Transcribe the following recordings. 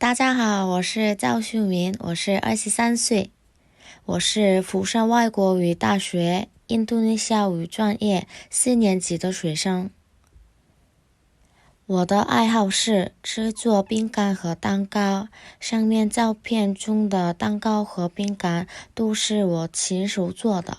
大家好，我是赵秀明，我是二十三岁，我是釜山外国语大学印度尼西亚语专业四年级的学生。我的爱好是制作饼干和蛋糕，上面照片中的蛋糕和饼干都是我亲手做的。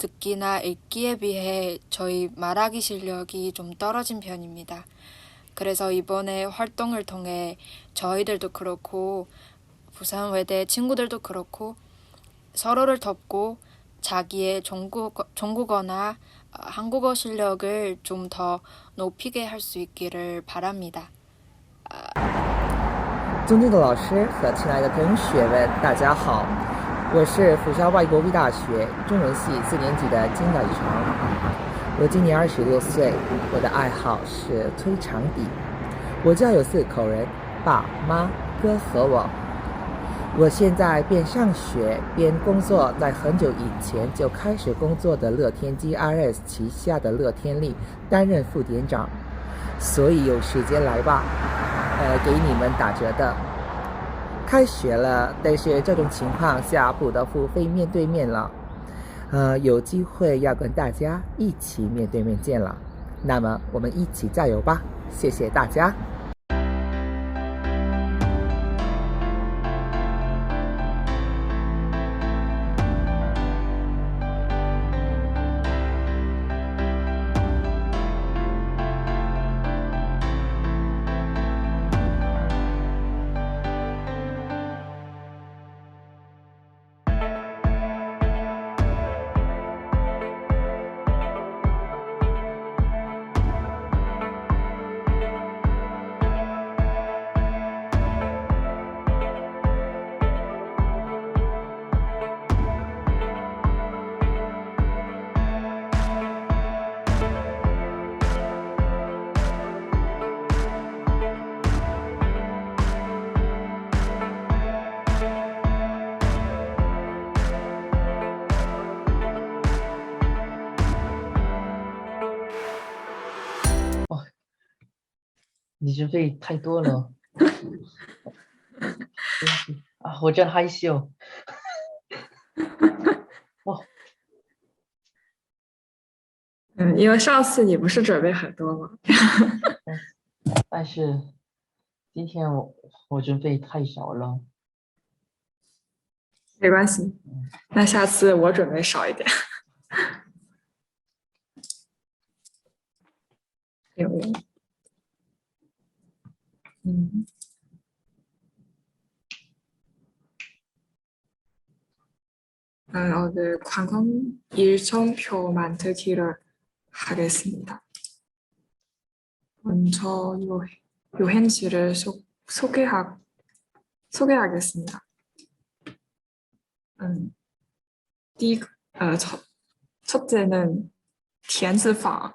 듣기나 읽기에 비해 저희 말하기 실력이 좀 떨어진 편입니다. 그래서 이번에 활동을 통해 저희들도 그렇고 부산 외대 친구들도 그렇고 서로를 돕고 자기의 중국어, 중국어나 한국어 실력을 좀 더 높이게 할 수 있기를 바랍니다. 尊敬的老师和亲爱的同学们，大家好， 我是釜山外国语大学中文系四年级的金大成，我今年二十六岁，我的爱好是推长笛，我家有四口人，爸妈、哥和我。我现在边上学边工作，在很久以前就开始工作的乐天 GRS 旗下的乐天力担任副店长，所以有时间来吧，呃，给你们打折的。开学了，但是这种情况下不得不非面对面了，呃，有机会要跟大家一起面对面见了，那么我们一起加油吧！谢谢大家。你准备太多了，啊，我真害羞。嗯，因为上次你不是准备很多吗？但是今天我我准备太少了。没关系，那下次我准备少一点。有有， 嗯，음 오늘 관광 일정표 만들기를 하겠습니다. 먼저 요, 요행지를 소, 소개하, 소개하겠습니다. 음, 第一个, 어, 첫, 첫째는 田子坊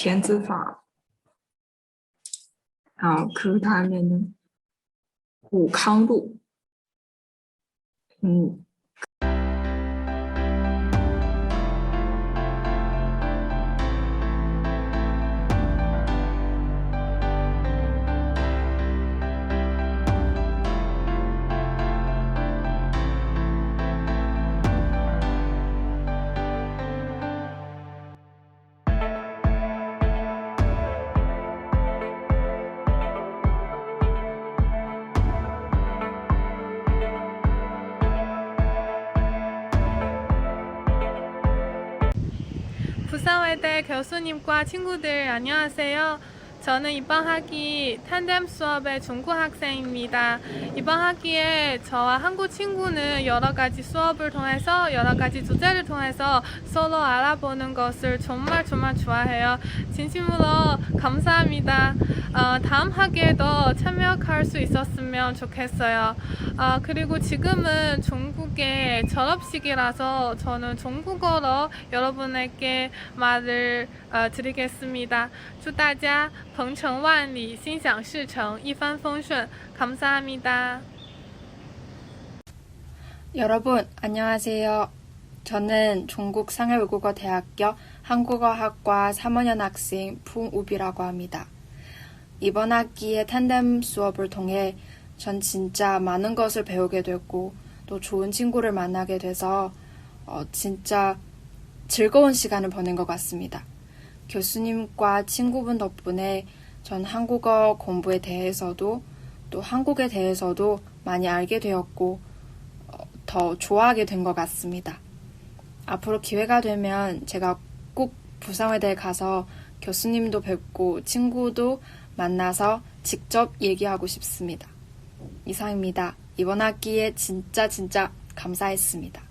填字法，然后科他那边呢？武康路，嗯。 부산외대 교수님과 친구들 안녕하세요. 저는 이번 학기 탄뎀 수업의 중국 학생입니다. 이번 학기에 저와 한국 친구는 여러 가지 수업을 통해서 여러 가지 주제를 통해서 서로 알아보는 것을 정말 정말 좋아해요. 진심으로 감사합니다. 어, 다음 학기에도 참여할 수 있었으면 좋겠어요. 아, 그리고 지금은 중국의 졸업식이라서 저는 중국어로 여러분에게 말을 어, 드리겠습니다. 祝大家鹏程万里，心想事成，一帆风顺。감사합니다。 여러분, 안녕하세요. 저는 중국 상해외국어대학교 한국어학과 3학년 학생 풍우비라고 합니다. 이번 학기에 탄뎀 수업을 통해 전 진짜 많은 것을 배우게 됐고 또 좋은 친구를 만나게 돼서 어, 진짜 즐거운 시간을 보낸 것 같습니다. 교수님과 친구분 덕분에 전 한국어 공부에 대해서도 또 한국에 대해서도 많이 알게 되었고 어, 더 좋아하게 된 것 같습니다. 앞으로 기회가 되면 제가 꼭 부산외대에 가서 교수님도 뵙고 친구도 만나서 직접 얘기하고 싶습니다. 이상입니다. 이번 학기에 진짜 진짜 감사했습니다.